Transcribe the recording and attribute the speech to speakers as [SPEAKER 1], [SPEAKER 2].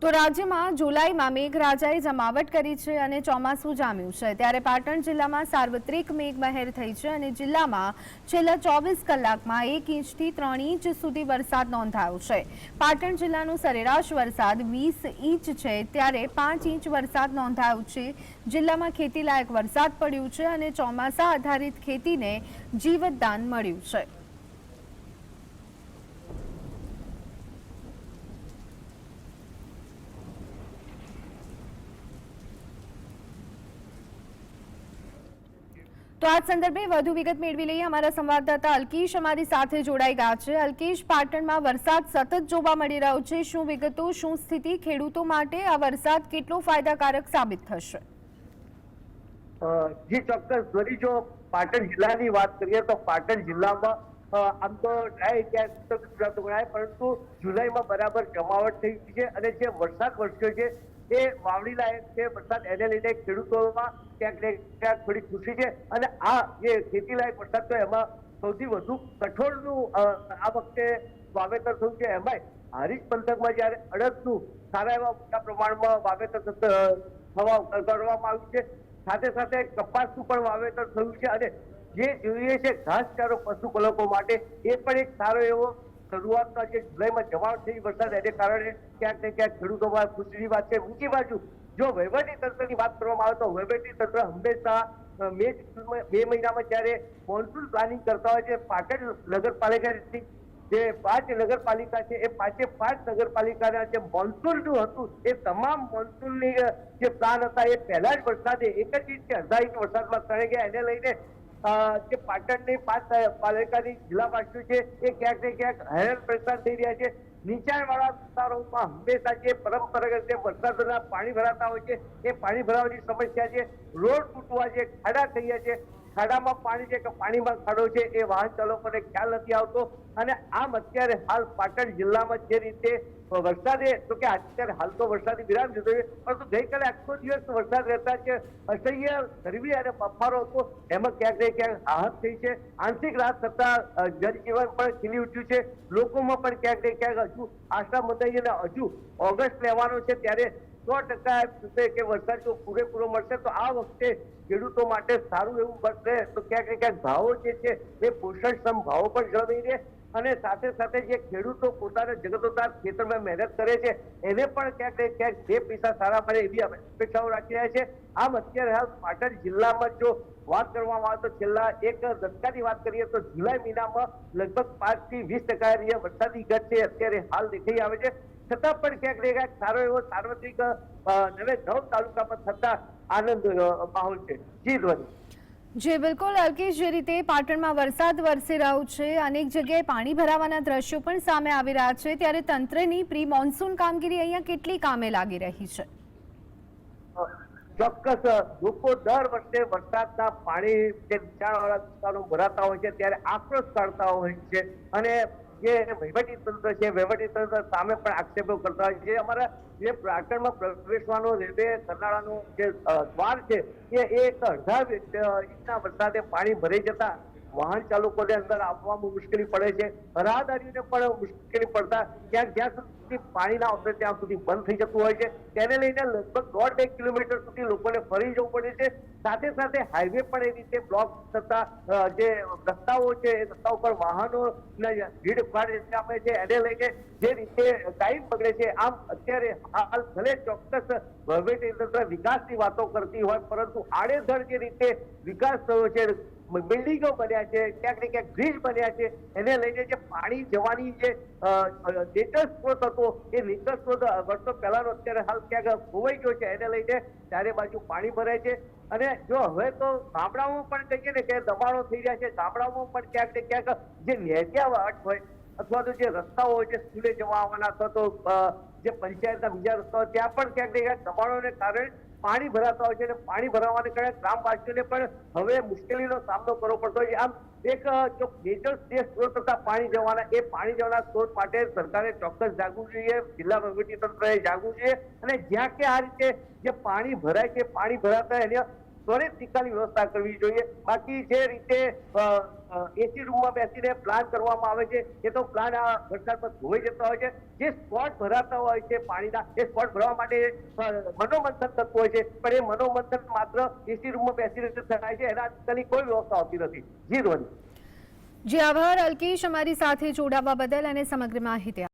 [SPEAKER 1] તો રાજ્યમાં જુલાઈમાં મેઘરાજાએ જમાવટ કરી છે અને ચોમાસું જામ્યું છે. ત્યારે પાટણ જિલ્લામાં સાર્વત્રિક મેઘમહેર થઈ છે અને જિલ્લામાં છેલ્લા ચોવીસ કલાકમાં એક ઇંચથી ત્રણ ઇંચ સુધી વરસાદ નોંધાયો છે. પાટણ જિલ્લાનો સરેરાશ વરસાદ વીસ ઇંચ છે. ત્યારે પાંચ ઇંચ વરસાદ નોંધાયો છે. જિલ્લામાં ખેતીલાયક વરસાદ પડ્યું છે અને ચોમાસા આધારિત ખેતીને જીવતદાન મળ્યું છે. આ સંદર્ભે વધુ વિગત મેળવી લઈએ. અમારા સંવાદદાતા અલ્કેશ અમારી સાથે જોડાઈ ગયા છે. અલ્કેશ, પાટણમાં વરસાદ સતત જોવા મળી રહ્યો છે. શું વિગતો, શું સ્થિતિ ખેડૂતો માટે? આ વરસાદ કેટલો ફાયદાકારક સાબિત થશે?
[SPEAKER 2] જી, ચોક્કસ. ધ્વની જો પાટણ જિલ્લાની વાત કરીએ તો પાટણ જિલ્લામાં આમ તો પરંતુ જુલાઈમાં બરાબર જમાવટ થઈ છે અને જે વરસાદ વરસ્યો છે એ વાવણી લાયક છે વરસાદ એને લઈને ખેડૂતોમાં ક્યાંક ને ક્યાંક થોડી ખુશી છે. અને આ જે ખેતી લાયક વરસાદ તો એમાં સૌથી વધુ કઠોળનું આ વખતે વાવેતર થયું છે. એમાંય હારીજ પંથકમાં જ્યારે અડદનું સારા એવા મોટા પ્રમાણમાં વાવેતર થવા કરવામાં આવ્યું છે, સાથે સાથે કપાસનું પણ વાવેતર થયું છે. અને જે જોઈએ છે, ઘાસચારો, પશુપાલકો માટે એ પણ એક સારો એવો શરૂઆતના જે જુલાઈમાં જવાબ થઈ વરસાદ એને કારણે ક્યાંક ને ક્યાંક ખેડૂતોમાં ખુશીની વાત છે. બીજી બાજુ જો વહીવટી તંત્રની વાત કરવામાં આવે તો વહીવટી તંત્ર હંમેશા મે બે મહિનામાં જ્યારે મોન્સૂન પ્લાનિંગ કરતા હોય છે પાટણ નગરપાલિકાની જે પાંચ નગરપાલિકા છે, એ પાંચે પાંચ નગરપાલિકાના જે મોન્સૂનનું હતું, એ તમામ મોન્સૂનની જે પ્લાન હતા, એ પહેલા જ વરસાદે એક જ કે અડધા ઇંચ વરસાદમાં તણાઈ ગયા. એને લઈને જે પાટણની પાંચ જિલ્લા જિલ્લાવાસીઓ છે, એ ક્યાંક ને ક્યાંક હેરાન પરેશાન થઈ રહ્યા છે. નીચાણવાળા વિસ્તારોમાં હંમેશા જે પરંપરાગત જે વરસાદના પાણી ભરાતા હોય છે, એ પાણી ભરાવાની સમસ્યા છે. રોડ તૂટવા છે ખાડા થઈ ગયા છે ખાડામાં પાણી છે કે પાણીમાં ખાડો છે એ વાહન ચાલકોને ખ્યાલ નથી આવતો. અને આમ અત્યારે હાલ પાટણ જિલ્લામાં જે રીતે વરસાદે, તો કે અત્યારે હાલ તો વરસાદી વિરામ જતો છે પરંતુ ગઈકાલે આખો દિવસ વરસાદ રહેતા છે અસહ્ય ગરમી અને બફારો હતો. એમાં ક્યાંક ને ક્યાંક રાહત થઈ છે. આંશિક રાહત થતા જનજીવન પણ ખીલી ઉઠ્યું છે. લોકોમાં પણ ક્યાંક ને ક્યાંક હજુ આશા મંદાઈ અને હજુ ઓગસ્ટ લેવાનો છે ત્યારે સો ટકા કે વરસાદ જો પૂરેપૂરો મળશે, તો આ વખતે ખેડૂતો માટે સારું એવું બનશે. તો ક્યાંક ને ક્યાંક ભાવો જે છે, એ પોષણક્ષમ ભાવો પણ જળવાઈ રહે. અને સાથે સાથે જે ખેડૂતો પોતાના જગતોતાર ખેતરમાં મહેનત કરે છે, એને પણ ક્યાંક ને ક્યાંક બે પૈસા સારા મળે એવી અપેક્ષાઓ રાખી રહ્યા છે. આમ અત્યારે હાલ પાટણ જિલ્લામાં જો વાત કરવામાં આવે તો છેલ્લા એક દશકાની વાત કરીએ તો જુલાઈ મહિનામાં લગભગ પાંચથી વીસ ટકા વરસાદી ઘટ છે. અત્યારે હાલ દેખાઈ આવે છે. છતાં પણ ક્યાંક ને ક્યાંક સારો એવો સાર્વત્રિક નવે નવ તાલુકામાં થતા આનંદ માહોલ છે. જી ધ્વની.
[SPEAKER 1] જે બિલકુલ અલ્કેશ જે રીતે પાટણમાં વરસાદ વરસી રહ્યો છે અનેક જગ્યાએ પાણી ભરાવાના દ્રશ્યો પણ સામે આવી રહ્યા છે ત્યારે તંત્રની પ્રી મોન્સૂન કામગીરી અહીંયા કેટલી કામે લાગી રહી છે?
[SPEAKER 2] ચોક્કસ લોકો દર વર્ષે વરસાદના પાણી જે નીચાણવાળા વિસ્તારો ભરાતા હોય છે ત્યારે આક્રોશ કાઢતા હોય છે અને જે વહીવટી તંત્ર છે, વહીવટી તંત્ર સામે પણ આક્ષેપો કરતા હોય છે. અમારા જે પ્રાંગણમાં પ્રવેશવાનો રેલવે કરનાળાનો જે દ્વાર છે, એ એક અડધા ઇંચના વરસાદે પાણી ભરાઈ જતા વાહન ચાલકોને અંદર આવવામાં મુશ્કેલી પડે છે. રાહદારીઓને પણ મુશ્કેલી પડતા ક્યાંક જ્યાં સુધી પાણી ના આવશે ત્યાં સુધી બંધ થઈ જતું હોય છે. તેને લઈને લગભગ દોઢ બે કિલોમીટર સુધી લોકોને ફરી જવું પડે છે. સાથે સાથે હાઈવે પણ એ રીતે બ્લોક થતા જે રસ્તાઓ છે, એ રસ્તા ઉપર વાહનો ભીડ ભાડ આપે છે. એને લઈને જે રીતે ટાઈમ બગડે છે, આમ અત્યારે હાલ ભલે ચોક્કસ વહીવટી તંત્ર વિકાસની વાતો કરતી હોય, પરંતુ આડેધડ જે રીતે વિકાસ થયો છે બિલ્ડિંગો બન્યા છે, ક્યાંક ને ક્યાંક બ્રિજ બન્યા છે, એને લઈને જે પાણી જવાની જે નેચર સ્ત્રોત હતો, એ નેચર સ્ત્રોત વર્ષો પહેલાનો અત્યારે હાલ ક્યાંક ખોવાઈ ગયો છે, એને લઈને ચારે બાજુ પાણી ભરાય છે. અને જો હવે તો ગામડાઓમાં પણ કહીએ ને કે દબાણો થઈ રહ્યા છે, ગામડાઓમાં પણ ક્યાંક ને ક્યાંક જે નેટિયા વાટ હોય, અથવા તો જે રસ્તાઓ હોય છે, સ્કૂલે જવા આવવાના અથવા તો જે પંચાયતના બીજા રસ્તાઓ ત્યાં પણ ક્યાંક ને ક્યાંક દબાણોને કારણે પાણી ભરાતા હોય છે અને પાણી ભરાવાને કારણે ગ્રામવાસીઓને પણ હવે મુશ્કેલીનો સામનો કરવો પડતો હોય આમ એક જો નેચર જે સ્ત્રોત હતા પાણી જવાના, એ પાણી જવાના સ્ત્રોત માટે સરકારે ચોક્કસ જાગવું જોઈએ, જિલ્લા વહીવટી તંત્રએ જાગવું જોઈએ અને જ્યાં કે આ રીતે જે પાણી ભરાય છે, પાણી ભરાતા એને ત્વરિત શિક્ષાની વ્યવસ્થા કરવી જોઈએ. બાકી જે રીતે એસી રૂમમાં બેસીને પ્લાન કરવામાં આવે છે, એ તો પ્લાન આ વરસાદમાં ધોઈ જતા હોય છે. જે સ્પોટ ભરાતા હોય છે પાણીના, એ સ્પોટ ભરવા માટે મનોમંથન થતું હોય છે. પણ એ મનોમંથન માત્ર એસી રૂમમાં બેસીને થાય છે, એના નિકાલની કોઈ વ્યવસ્થા હોતી નથી. જી ધ્વની
[SPEAKER 1] જી, આભાર. અલ્કેશ અમારી સાથે જોડાવા બદલ અને સમગ્ર માહિતી